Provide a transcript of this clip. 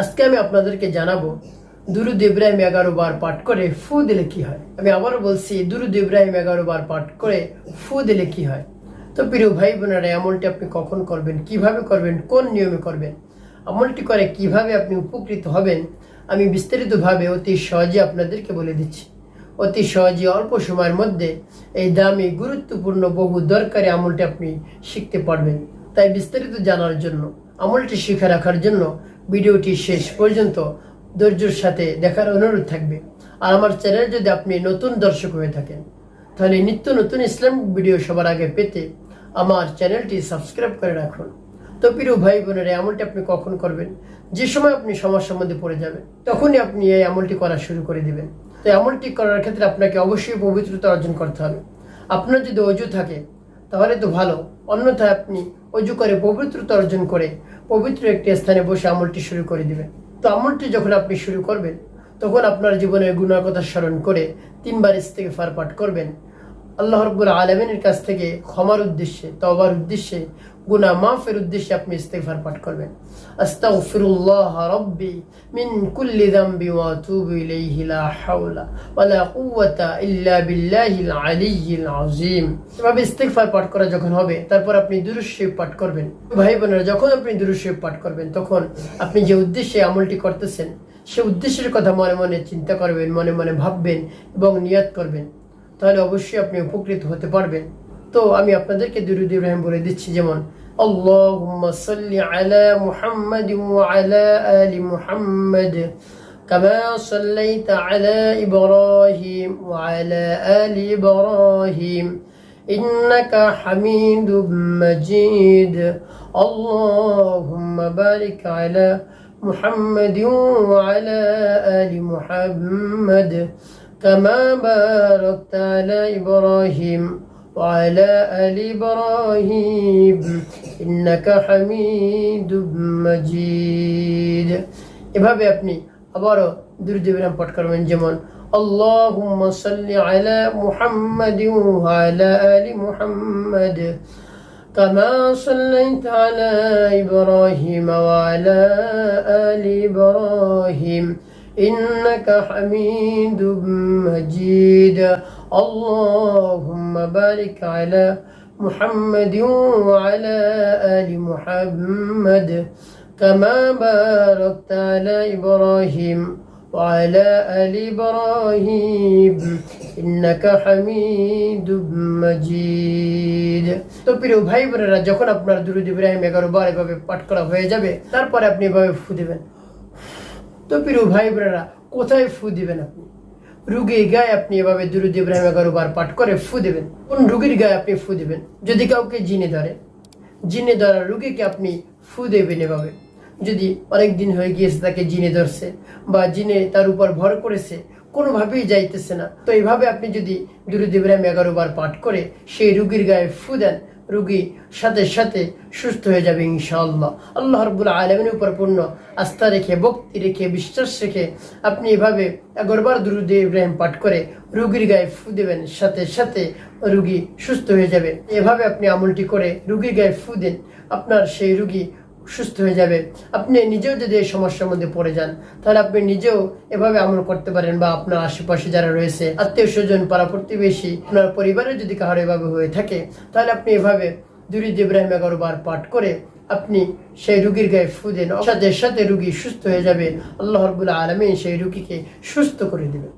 আজকে আমি আপনাদেরকে জানাব, দুরুদ ইব্রাহিম এগারো বার পাঠ করে ফু দিলে কি হয়? আমি আবারও বলছি, দুরুদ ইব্রাহিম এগারো বার পাঠ করে ফু দিলে কি হয়? তো প্রিয় ভাই বোনেরা আমলটি আপনি কখন করবেন? কীভাবে করবেন? কোন নিয়মে করবেন? আমলটি করে কীভাবে আপনি উপকৃত হবেন? আমি বিস্তারিতভাবে অতি সহজে আপনাদেরকে বলে দিচ্ছি। অতি সহজে অল্প সময়ের মধ্যে এই দামি, গুরুত্বপূর্ণ, বহু দরকারি আমলটি আপনি শিখতে পারবেন। তাই বিস্তারিত জানার জন্য, আমলটি শিখে রাখার জন্য ভিডিওটি শেষ পর্যন্ত ধৈর্যর সাথে দেখার অনুরোধ থাকবে। আর আমার চ্যানেল যদি আপনি নতুন দর্শক হয়ে থাকেন, তাহলে নিত্য নতুন ইসলামিক ভিডিও সবার আগে পেতে আমার চ্যানেলটি সাবস্ক্রাইব করে রাখুন। তো প্রিয় ভাই বোনেরা এই আমলটি আপনি কখন করবেন? যে সময় আপনি সমস্যার মধ্যে পড়ে যাবেন, তখনই আপনি এই আমলটি করা শুরু করে দিবেন। তো এই আমলটি করার ক্ষেত্রে আপনাকে অবশ্যই পবিত্রতা অর্জন করতে হবে। আপনার যদি অজু থাকে তাহলে তো ভালো। অন্যথায় আপনি অজু করে পবিত্রতা অর্জন করে পবিত্র একটি স্থানে বসে আমলটি শুরু করে দিবেন। তো আমলটি যখন আপনি শুরু করবেন, তখন আপনার জীবনের গুণার কথা স্মরণ করে তিনবার ইস্তেকে ফারপাট করবেন। আল্লাহ রব্বুল আলমিনের কাছ থেকে ক্ষমার উদ্দেশ্যে তবার উদ্দেশ্যে গুনা মাফের উদ্দেশ্যে আপনি ইস্তেফার পাঠ করবেন। আস্তাগফিরুল্লাহ রাব্বি মিন কুল্লি যামবি ওয়া আতুবু ইলাইহি লা হাওলা ওয়া লা কুওয়াতা ইল্লা বিল্লাহিল আলিয়্যিল আযীম। এভাবে ইস্তেগফার পাঠ করা যখন হবে, তারপর আপনি দুরূদ শরীফ পাঠ করবেন। ভাই বোনেরা যখন আপনি দুরূদ শরীফ পাঠ করবেন, তখন আপনি যে উদ্দেশ্যে আমলটি করতেছেন, সে উদ্দেশ্যের কথা মনে মনে চিন্তা করবেন, মনে মনে ভাববেন এবং নিয়ত করবেন। তাহলে অবশ্যই আপনি উপকৃত হতে পারবেন তো আমি আপনাদেরকে দুরুদ ইব্রাহিম বলে দিচ্ছি যেমন اللهم صل على محمد وعلى آل محمد كما صليت على إبراهيم وعلى آل إبراهيم إنك حميد مجيد اللهم بارك على محمد وعلى آل محمد كما باركت على إبراهيم وعلى آل إبراهيم إنك حميد مجيد এভাবে আপনি আবারও দুরুদ ইব্রাহিম পাঠ করবেন যেমন اللهم صل على محمد وعلى آل محمد كما صليت على إبراهيم وعلى آل إبراهيم إنك حميد مجيد اللهم بارك على محمد وعلى آل محمد كما باركت على إبراهيم وعلى آل إبراهيم إنك حميد مجيد তো প্রিয় ভাই বোনেরা যখন আপনার দুরুদ ইব্রাহিম এগারো বার এভাবে পাঠ করা হয়ে যাবে তারপরে আপনি এভাবে ফু দেবেন তো প্রিয় ভাই বোনেরা কোথায় ফু দিবেন আপনি? রুগীর গায়ে আপনি এভাবে দুরুদ ইব্রাহিম এগারো বার পাঠ করে ফু দেবেন। কোন রুগীর গায়ে আপনি ফু দেবেন? যদি কাউকে জিনে ধরে, জিনে ধরা রুগীকে আপনি ফু দেবেন এভাবে। যদি অনেক দিন হয়ে গিয়েছে তাকে জিনে ধরছে বা জিনে তার উপর ভর করেছে, কোনোভাবেই যাইতেছে না। তো এইভাবে আপনি যদি দুরুদ ইব্রাহিম এগারো বার পাঠ করে সেই রুগীর গায়ে ফু দেন রুগী সাথে সাথে সুস্থ হয়ে যাবে ইনশাআল্লাহ। আল্লাহ রবুল আলমের উপর পূর্ণ আস্থা রেখে, ভক্তি রেখে, বিশ্বাস রেখে আপনি এভাবে এগারবার দুরুদ ইব্রাহিম পাঠ করে রুগীর গায়ে ফু দেবেন। সাথে সাথে রুগী সুস্থ হয়ে যাবে। এভাবে আপনি আমলটি করে রুগীর গায়ে ফু দেন। আপনার সেই রুগী সুস্থ হয়ে যাবে। আপনি নিজেও যদি এই সমস্যার মধ্যে পড়ে যান, তাহলে আপনি নিজেও এভাবে আমল করতে পারেন বা আপনার আশেপাশে যারা রয়েছে আত্মীয় স্বজন পাড়া প্রতিবেশী, আপনার পরিবারের যদি কারও এভাবে হয়ে থাকে, তাহলে আপনি এভাবে দুরিদ ইব্রাহিম এগারো বার পাঠ করে আপনি সেই রুগীর গায়ে ফু দেন সাথে সাথে রুগী সুস্থ হয়ে যাবে। আল্লাহ রবুল্লা আলমী সেই রুগীকে সুস্থ করে দেবে